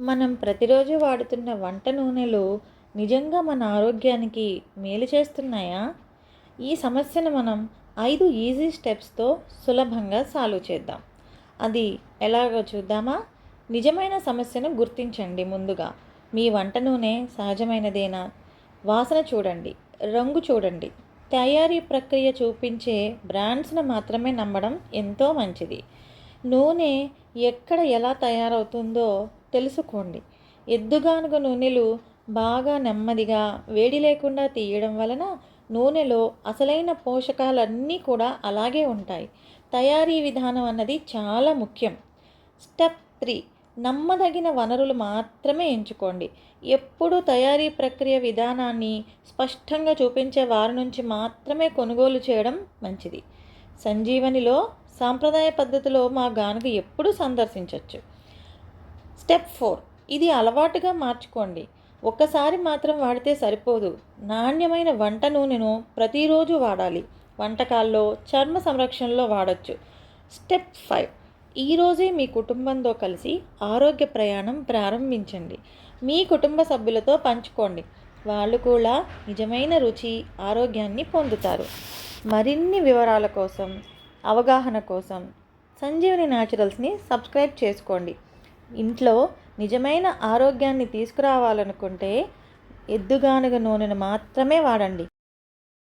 మనం ప్రతిరోజు వాడుతున్న వంట నూనెలు నిజంగా మన ఆరోగ్యానికి మేలు చేస్తున్నాయా? ఈ సమస్యను మనం ఐదు ఈజీ స్టెప్స్తో సులభంగా సాల్వ్ చేద్దాం. అది ఎలాగో చూద్దామా? నిజమైన సమస్యను గుర్తించండి ముందుగా. మీ వంట నూనె సహజమైనదేనా? వాసన చూడండి రంగు చూడండి. తయారీ ప్రక్రియ చూపించే బ్రాండ్స్ను మాత్రమే నమ్మడం ఎంతో మంచిది. నూనె ఎక్కడ ఎలా తయారవుతుందో తెలుసుకోండి. ఎద్దుగానుగ నూనెలు బాగా నెమ్మదిగా వేడి లేకుండా తీయడం వలన నూనెలో అసలైన పోషకాలన్నీ కూడా అలాగే ఉంటాయి. తయారీ విధానం అన్నది చాలా ముఖ్యం. స్టెప్ త్రీ నమ్మదగిన వనరులు మాత్రమే ఎంచుకోండి. ఎప్పుడూ తయారీ ప్రక్రియ విధానాన్ని స్పష్టంగా చూపించే వారి నుంచి మాత్రమే కొనుగోలు చేయడం మంచిది. సంజీవనిలో సాంప్రదాయ పద్ధతిలో మా గానుగ ఎప్పుడూ సందర్శించవచ్చు స్టెప్ ఫోర్. ఇది అలవాటుగా మార్చుకోండి. ఒక్కసారి మాత్రం వాడితే సరిపోదు. నాణ్యమైన వంట నూనెను ప్రతిరోజు వాడాలి. వంటకాల్లో చర్మ సంరక్షణలో వాడచ్చు. Step five. ఈరోజే మీ కుటుంబంతో కలిసి ఆరోగ్య ప్రయాణం ప్రారంభించండి. మీ కుటుంబ సభ్యులతో పంచుకోండి. వాళ్ళు కూడా నిజమైన రుచి ఆరోగ్యాన్ని పొందుతారు. మరిన్ని వివరాల కోసం అవగాహన కోసం సంజీవని న్యాచురల్స్ని సబ్స్క్రైబ్ చేసుకోండి. ఇంట్లో నిజమైన ఆరోగ్యాన్ని తీసుకురావాలనుకుంటే ఎద్దుగానుగ నూనెను మాత్రమే వాడండి.